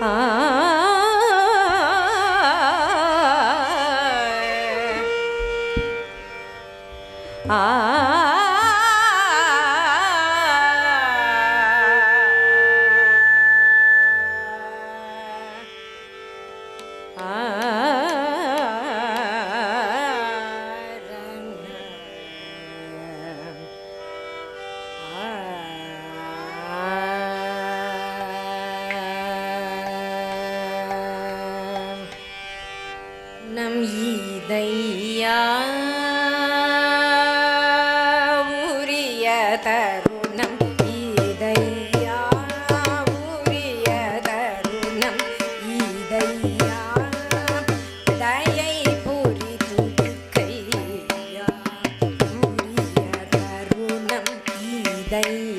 啊。உரிய தருணம் ஈதையா உரிய தருணம் ஈதையா தயை புரி துதிக்கையா உரிய தருணம் ஈதையா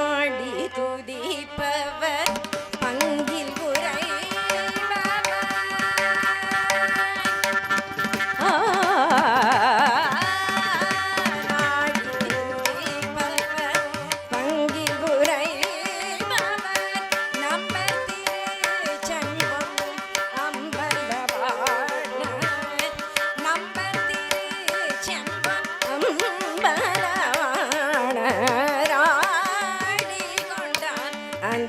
பாடி துதிப்பவர்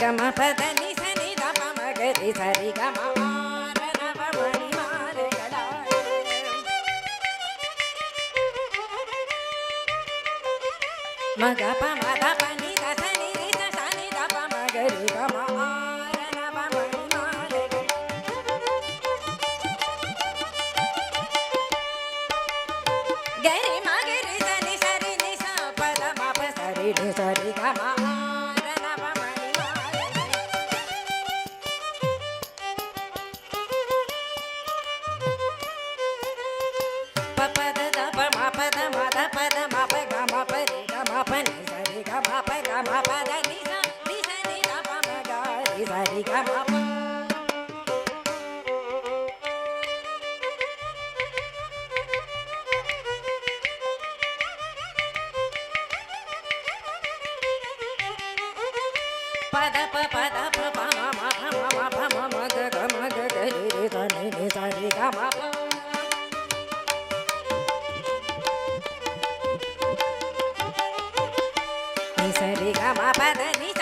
ಗಮಪದನಿ ಸನಿ ದಮ ಮಗರಿ ಸರಿ ಗಮ ಮಗ ಪದ Sari gama pa, ni sari gama pa, ni.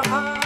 I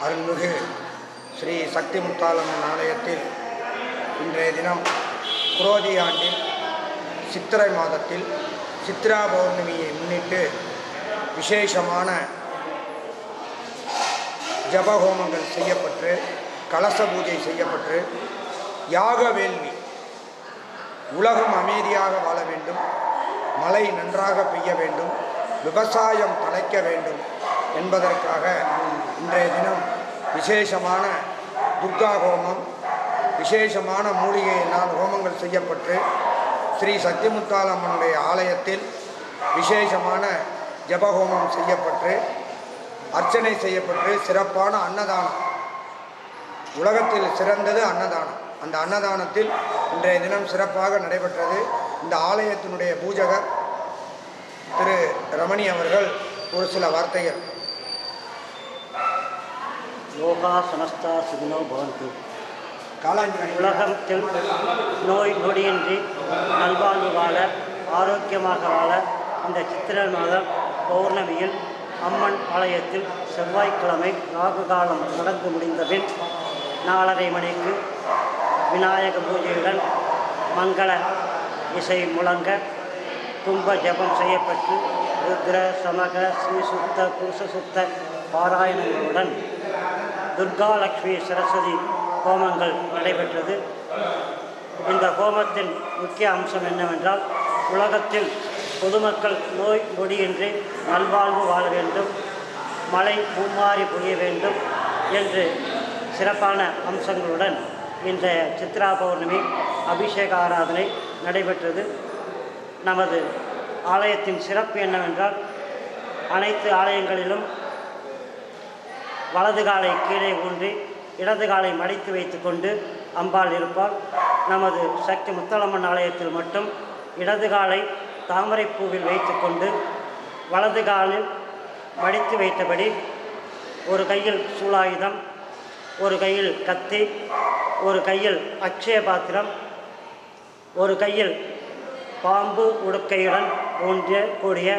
Sri சக்தி முத்தாலம்மன் ஆலயத்தில் இன்றைய தினம் குரோதி ஆண்டில் சித்திரை மாதத்தில் சித்ரா பௌர்ணமியை முன்னிட்டு விசேஷமான ஜபஹோமங்கள் செய்யப்பட்டு கலச பூஜை செய்யப்பட்டு யாக வேள்வி உலகம் அமைதியாக வாழ வேண்டும் மழை நன்றாக பெய்ய வேண்டும் விவசாயம் தலைக்க வேண்டும் என்பதற்காக இன்றைய தினம் விசேஷமான துர்கா ஹோமம் விசேஷமான மூலிகையினால் ஹோமங்கள் செய்யப்பட்டு ஸ்ரீ சத்தியமுத்தாலம்மனுடைய ஆலயத்தில் விசேஷமான ஜபஹோமம் செய்யப்பட்டு அர்ச்சனை செய்யப்பட்டு சிறப்பான அன்னதானம். உலகத்தில் சிறந்தது அன்னதானம். அந்த அன்னதானத்தில் இன்றைய தினம் சிறப்பாக நடைபெற்றது. இந்த ஆலயத்தினுடைய பூஜகர் திரு ரமணி அவர்கள் ஒரு சில வார்த்தைகள். யோகா சமஸ்தா சுகினோ பவந்து காலாஞ்சி உலகத்தில் நோய் நொடியின்றி நல்வாழ்வு வாழ ஆரோக்கியமாக வாழ இந்த சித்திரை மாதம் பௌர்ணமியில் அம்மன் ஆலயத்தில் செவ்வாய்க்கிழமை ராகு காலம் நடந்து முடிந்தபின் நாலரை மணிக்கு விநாயக பூஜையுடன் மங்கள இசை முழங்க கும்ப ஜபம் செய்யப்பட்டு ருத்ர சமக ஸ்ரீசுத்த புருஷசுத்த பாராயணங்களுடன் துர்கா லக்ஷ்மி சரஸ்வதி ஹோமங்கள் நடைபெற்றது. இந்த ஹோமத்தின் முக்கிய அம்சம் என்னவென்றால் உலகத்தில் பொதுமக்கள் நோய் நொடியின்றி நல்வாழ்வு வாழ வேண்டும் மழை மும்மாறி புரிய வேண்டும் என்று சிறப்பான அம்சங்களுடன் இந்த சித்ரா பௌர்ணமி அபிஷேக ஆராதனை நடைபெற்றது. நமது ஆலயத்தின் சிறப்பு என்னவென்றால் அனைத்து ஆலயங்களிலும் வலது காலை கீழே ஊன்றி இடது காலை மடித்து வைத்துக்கொண்டு அம்பாள் இருப்பாள். நமது சக்தி முத்தலம்மன் ஆலயத்தில் மட்டும் இடது காலை தாமரைப்பூவில் வைத்துக்கொண்டு வலது காலில் மடித்து வைத்தபடி ஒரு கையில் சூலாயுதம் ஒரு கையில் கத்தி ஒரு கையில் அக்ஷய பாத்திரம் ஒரு கையில் பாம்பு உடுக்கையுடன் ஊன்றிய கூடிய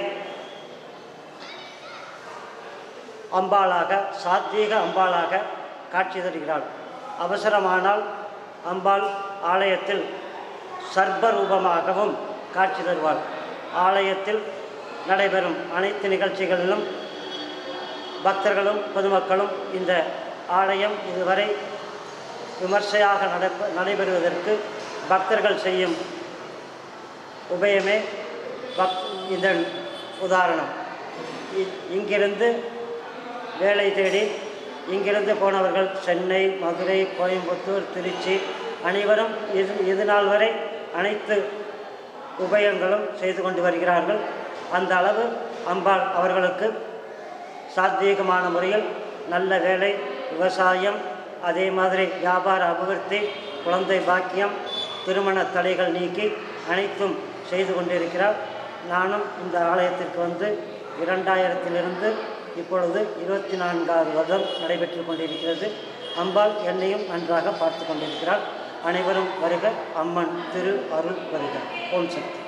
அம்பாளாக சாத்வீக அம்பாளாக காட்சி தருகிறாள். அவசரமானால் அம்பாள் ஆலயத்தில் சர்ப்பரூபமாகவும் காட்சி தருவாள். ஆலயத்தில் நடைபெறும் அனைத்து நிகழ்ச்சிகளிலும் பக்தர்களும் பொதுமக்களும் இந்த ஆலயம் இதுவரை விமர்சையாக நடப்ப நடைபெறுவதற்கு பக்தர்கள் செய்யும் உபயமே பக் இதன் உதாரணம். இ- இங்கிருந்து வேலை தேடி இங்கிருந்து போனவர்கள் சென்னை மதுரை கோயம்புத்தூர் திருச்சி அனைவரும் இது இது நாள் வரை அனைத்து உபயங்களும் செய்து கொண்டு வருகிறார்கள். அந்த அளவு அம்பாள் அவர்களுக்கு சாத்வீகமான முறையில் நல்ல வேலை விவசாயம் அதே மாதிரி வியாபார அபிவிருத்தி குழந்தை பாக்கியம் திருமண தடைகள் நீக்கி அனைத்தும் செய்து கொண்டிருக்கிறார். நானும் இந்த ஆலயத்திற்கு வந்து இரண்டாயிரத்திலிருந்து இப்பொழுது இருபத்தி நான்காவது வருடம் நடைபெற்று கொண்டிருக்கிறது. அம்பாள் என்னையும் நன்றாக பார்த்து கொண்டிருக்கிறார் அனைவரும் வருக. அம்மன் திரு அருள் வருக. ஓம் சக்தி.